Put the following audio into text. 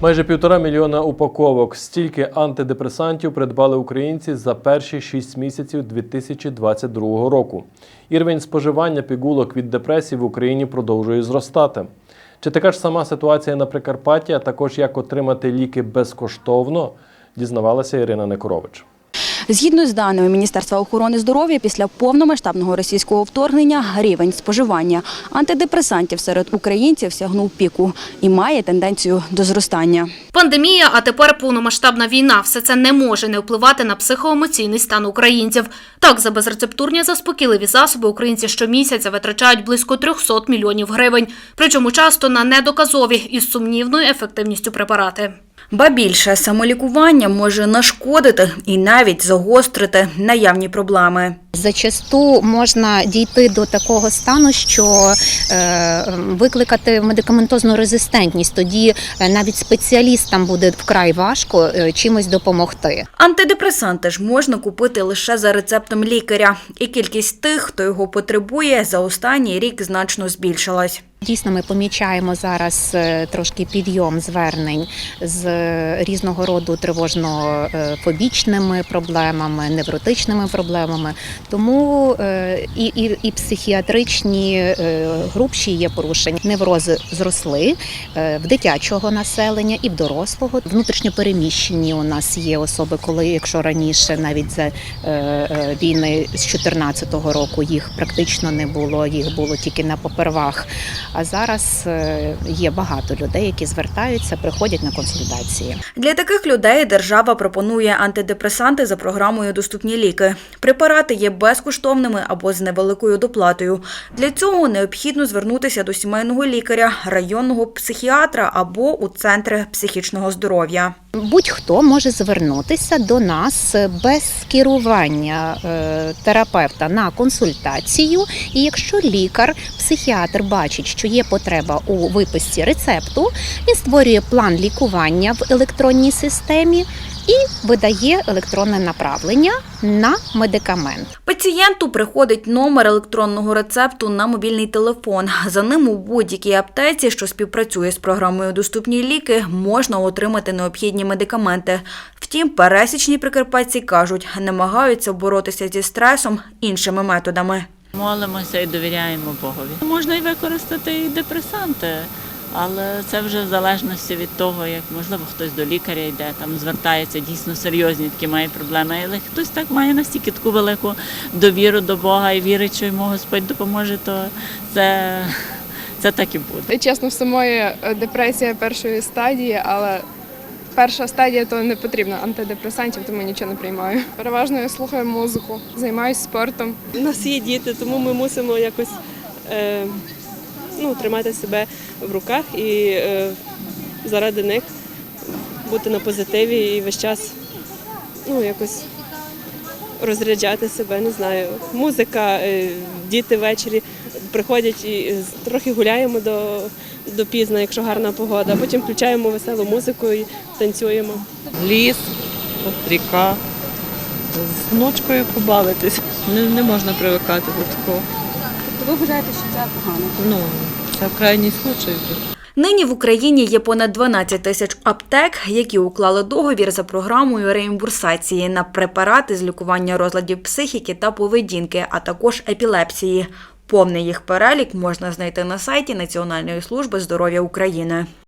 Майже півтора мільйона упаковок. Стільки антидепресантів придбали українці за перші шість місяців 2022 року. І рівень споживання пігулок від депресії в Україні продовжує зростати. Чи така ж сама ситуація на Прикарпатті, а також як отримати ліки безкоштовно, дізнавалася Ірина Некорович. Згідно з даними Міністерства охорони здоров'я, після повномасштабного російського вторгнення рівень споживання антидепресантів серед українців сягнув піку і має тенденцію до зростання. Пандемія, а тепер повномасштабна війна. Все це не може не впливати на психоемоційний стан українців. Так, за безрецептурні заспокійливі засоби українці щомісяця витрачають близько 300 мільйонів гривень, причому часто на недоказові із сумнівною ефективністю препарати. Ба більше самолікування може нашкодити і навіть загострити наявні проблеми. Зачасту можна дійти до такого стану, що е, викликати медикаментозну резистентність. Тоді е, навіть спеціалістам буде вкрай важко е, чимось допомогти. Антидепресанти ж можна купити лише за рецептом лікаря, і кількість тих, хто його потребує, за останній рік значно збільшилась. Дійсно, ми помічаємо зараз е, трошки підйом звернень з е, різного роду тривожно-фобічними проблемами, невротичними проблемами. Тому е, і, і, і психіатричні грубші є порушення. Неврози зросли в дитячого населення і в дорослого. Внутрішньопереміщені у нас є особи, коли якщо раніше навіть за війни з 2014 року їх практично не було, їх було тільки на попервах. А зараз е, є багато людей, які звертаються, приходять на консультації. Для таких людей держава пропонує антидепресанти за програмою Доступні ліки. Препарати є безкоштовними або з невеликою доплатою. Для цього необхідно звернутися до сімейного лікаря, районного психіатра або у центри психічного здоров'я. Будь-хто може звернутися до нас без керування е, терапевта на консультацію. І якщо лікар, психіатр бачить, що є потреба у виписці рецепту, він створює план лікування в електронній системі і видає електронне направлення на медикамент. Пацієнту приходить номер електронного рецепту на мобільний телефон. За ним у будь-якій аптеці, що співпрацює з програмою Доступні ліки, можна отримати необхідні медикаменти. Втім, пересічні прикарпатці кажуть, намагаються боротися зі стресом іншими методами. Молимося і довіряємо Богові. Можна і використати і депресанти, але це вже в залежності від того, як можливо хтось до лікаря йде, там звертається дійсно серйозні такі має проблеми. Але хтось так має настільки таку велику довіру до Бога і вірить, що йому Господь допоможе, то це, це так і буде. Чесно, в самої е, депресія першої стадії, але перша стадія то не потрібно антидепресантів, тому нічого не приймаю. Переважно я слухаю музику, займаюся спортом. У нас є діти, тому ми мусимо якось е, ну, тримати себе в руках і е, заради них бути на позитиві і весь час ну, якось розряджати себе, не знаю. Музика, е, діти ввечері приходять і трохи гуляємо до, до пізно, якщо гарна погода, потім включаємо веселу музику і танцюємо. ліс, ріка. З внучкою побавитись. Не, не можна привикати до такого. Ви вважаєте, що це погано? Ну, це в крайній случай. Нині в Україні є понад 12 тисяч аптек, які уклали договір за програмою реімбурсації на препарати з лікування розладів психіки та поведінки, а також епілепсії. Повний їх перелік можна знайти на сайті Національної служби здоров'я України.